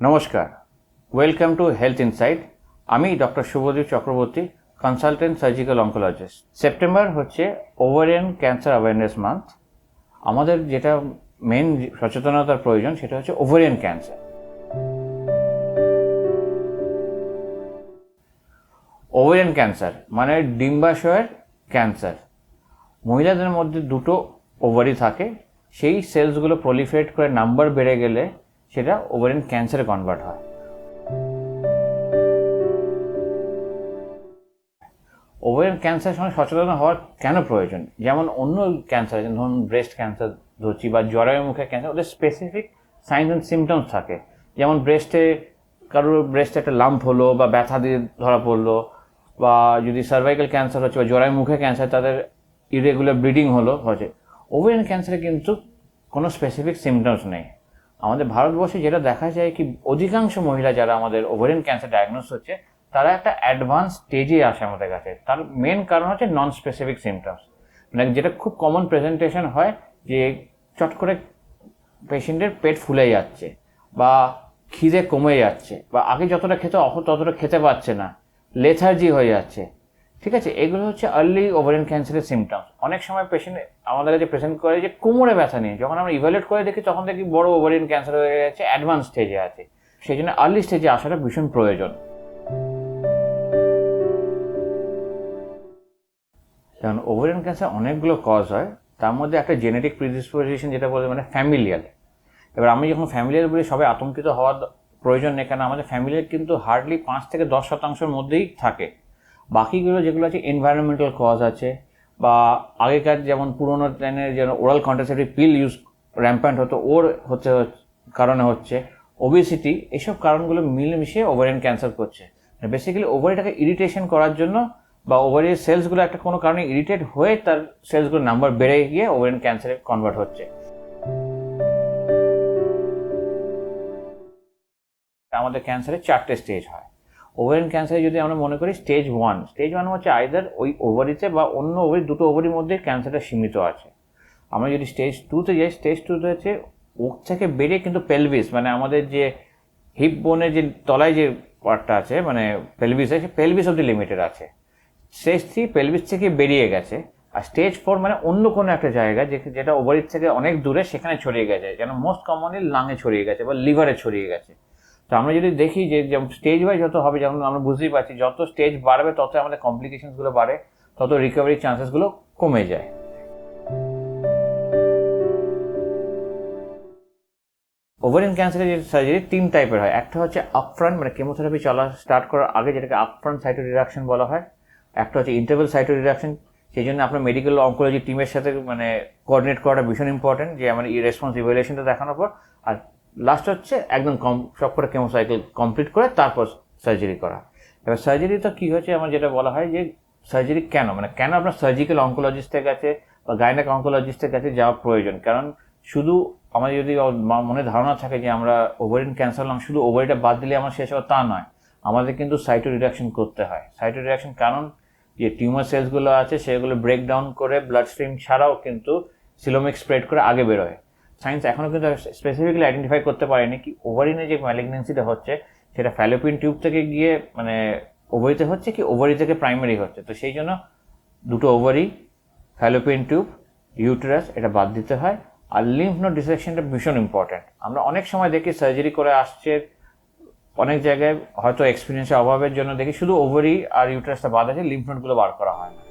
নমস্কার। Welcome to health insight আমি doctor Shubhadeep Chakraborty consultant surgical oncologist September হচ্ছে ovarian cancer awareness month আমাদের যেটা মেন সচেতনতার প্রয়োজন, সেটা হচ্ছে ওভারিয়ান ক্যান্সার ওভারিয়ান ক্যান্সার মানে ডিম্বাশয়ের ক্যান্সার মহিলাদের মধ্যে দুটো ওভারি থাকে। সেই সেলসগুলো প্রলিফেট করে নাম্বার বেড়ে গেলে সেটা ওভারিয়ান ক্যান্সারে কনভার্ট হয়। ওভারিয়ান ক্যান্সার সঙ্গে সচেতন হওয়ার কেন প্রয়োজন? যেমন অন্য ক্যান্সার ধরুন ব্রেস্ট ক্যান্সার ধরছি বা জরায়ু মুখের ক্যান্সার ওদের স্পেসিফিক সাইন্স অ্যান্ড সিমটমস থাকে। যেমন ব্রেস্টে কারোর ব্রেস্টে একটা লাম্প হলো বা ব্যথা দিয়ে ধরা পড়ল বা যদি সার্ভাইকাল ক্যান্সার হচ্ছে বা জরায়ু মুখে ক্যান্সার তাদের ইরেগুলার ব্লিডিং হলো, হচ্ছে। ওভারিয়ান ক্যান্সারে কিন্তু কোনো স্পেসিফিক সিমটমস নেই। আমাদের ভারতবর্ষে যেটা দেখা যায় কি, অধিকাংশ মহিলা যারা আমাদের ওভারিয়ান ক্যান্সার ডায়াগনোস হচ্ছে, তারা একটা অ্যাডভান্স স্টেজে আসে আমাদের কাছে। তার মেন কারণ হচ্ছে নন স্পেসিফিক সিমটমস মানে যেটা খুব কমন প্রেজেন্টেশন হয় যে চট করে পেশেন্টের পেট ফুলে যাচ্ছে বা খিদে কমে যাচ্ছে বা আগে যতটা খেতে অহ, ততটা খেতে পারছে না লেথার্জি হয়ে যাচ্ছে। ঠিক আছে? এগুলো হচ্ছে আর্লি ওভারিয়ান ক্যান্সারের সিমটমস অনেক সময় পেশেন্ট আমাদের কাছে প্রেজেন্ট করে যে কোমরে ব্যথা নিয়ে যখন আমরা ইভ্যালুয়েট করে দেখি, তখন দেখি বড় ওভারিয়ান ক্যান্সার হয়ে গেছে অ্যাডভান্স স্টেজে আছে। সেই জন্য আর্লি স্টেজে আসাটা ভীষণ প্রয়োজন। কারণ ওভারিয়ান ক্যান্সার অনেকগুলো কজ হয়। তার মধ্যে একটা জেনেটিক প্রিডিসপোজিশন যেটা বলে মানে ফ্যামিলিয়াল এবার আমি যখন ফ্যামিলিয়াল বলি, সবাই আতঙ্কিত হওয়ার প্রয়োজন নেই। কারণ আমাদের ফ্যামিলির কিন্তু হার্ডলি পাঁচ থেকে দশ শতাংশের মধ্যেই থাকে। বাকিগুলো যেগুলো আছে এনভায়রনমেন্টাল কজ আছে, বা আগেকার যেমন পুরোনো ট্রেনের যেন oral contraceptive pill use rampant হতো, ওর হচ্ছে, কারণে হচ্ছে ওবেসিটি এসব কারণগুলো মিলেমিশে ওভারিয়ান ক্যান্সার করছে। বেসিক্যালি ওভারিটাকে ইরিটেশন করার জন্য বা ওভারির সেলসগুলো একটা কোনো কারণে ইরিটেট হয়ে তার সেলসগুলোর নাম্বার বেড়ে গিয়ে ওভারিয়ান ক্যান্সারে কনভার্ট হচ্ছে। আমাদের ক্যান্সারের চারটে স্টেজ হয়। ওভারিয়ান ক্যান্সারে যদি আমরা মনে করি স্টেজ ওয়ান স্টেজ ওয়ান হচ্ছে আইদার ওই ওভারিতে বা অন্য ওভারি দুটো ওভারির মধ্যে ক্যান্সারটা সীমিত আছে। আমরা যদি স্টেজ টুতে যাই স্টেজ টুতে হচ্ছে ওক থেকে বেরিয়ে কিন্তু পেলভিস মানে আমাদের যে হিপ বোনের যে তলায় যে পার্টটা আছে মানে পেলভিস আছে পেলভিস অব্দি লিমিটেড আছে। স্টেজ থ্রি পেলভিস থেকে বেরিয়ে গেছে। আর স্টেজ ফোর মানে অন্য কোনো একটা জায়গা যে, যেটা ওভারির থেকে অনেক দূরে সেখানে ছড়িয়ে গেছে, যেন মোস্ট কমনলি লাঙে ছড়িয়ে গেছে বা লিভারে ছড়িয়ে গেছে। তো আমরা যদি দেখি যে স্টেজ ওয়াইজ যত হবে, যেমন আমরা বুঝতেই পারছি, যত স্টেজ বাড়বে, তত আমাদের কমপ্লিকেশনসগুলো বাড়ে, তত রিকভারি চান্সেসগুলো কমে যায়। ওভারিয়ান ক্যান্সারের যে সার্জারি তিন টাইপের হয়। একটা হচ্ছে আপফ্রন্ট মানে কেমোথেরাপি চলা স্টার্ট করার আগে যেটাকে আপফ্রন্ট সাইটো রিডাকশন বলা হয়। একটা হচ্ছে ইন্টারভেল সাইটো রিডাকশন সেই জন্য আপনার মেডিকেল অঙ্কোলজি টিমের সাথে মানে কোঅর্ডিনেট করাটা ভীষণ ইম্পর্টেন্ট যে আমার রেসপন্স ইভ্যালুয়েশনটা দেখানোর পর, আর লাস্ট হচ্ছে একদম কম, সব করে কেমোসাইকেল কমপ্লিট করে তারপর সার্জারি করা। এবার সার্জারি তো কী হয়েছে? আমার যেটা বলা হয় যে সার্জারি কেন? মানে কেন আপনার সার্জিক্যাল অঙ্কোলজিস্টের কাছে বা গাইনাক অঙ্কোলজিস্টের কাছে যাওয়া প্রয়োজন? কারণ শুধু আমাদের যদি মনে ধারণা থাকে যে আমরা ওভারিন ক্যান্সার হলাম, শুধু ওভারিটা বাদ দিলে আমার শেষ হবে তা নয়। আমাদের কিন্তু সাইটো রিডাকশন করতে হয়। সাইটো রিডাকশন কারণ যে টিউমার সেলসগুলো আছে, সেগুলো ব্রেক ডাউন করে ব্লাড স্ট্রিম ছাড়াও কিন্তু সিলোমিক স্প্রেড করে আগে বেরোয়। সায়েন্স এখনও কিন্তু স্পেসিফিক্যালি আইডেন্টিফাই করতে পারেনি কি ওভারিনে যে ম্যালিগনেন্সিটা হচ্ছে, সেটা ফ্যালোপিন টিউব থেকে গিয়ে মানে ওভারিতে হচ্ছে কি ওভারি থেকে প্রাইমারি হচ্ছে? তো সেই জন্য দুটো ওভারি ফ্যালোপিন টিউব ইউটেরাস এটা বাদ দিতে হয়। আর লিম্ফ নোড ডিসেকশনটা ভীষণ ইম্পর্ট্যান্ট আমরা অনেক সময় দেখি সার্জারি করে আসছে, অনেক জায়গায় হয়তো এক্সপিরিয়েন্সের অভাবের জন্য দেখি, শুধু ওভারি আর ইউটারাসটা বাদ আছে লিম্ফ নোডগুলো বার করা হয় না।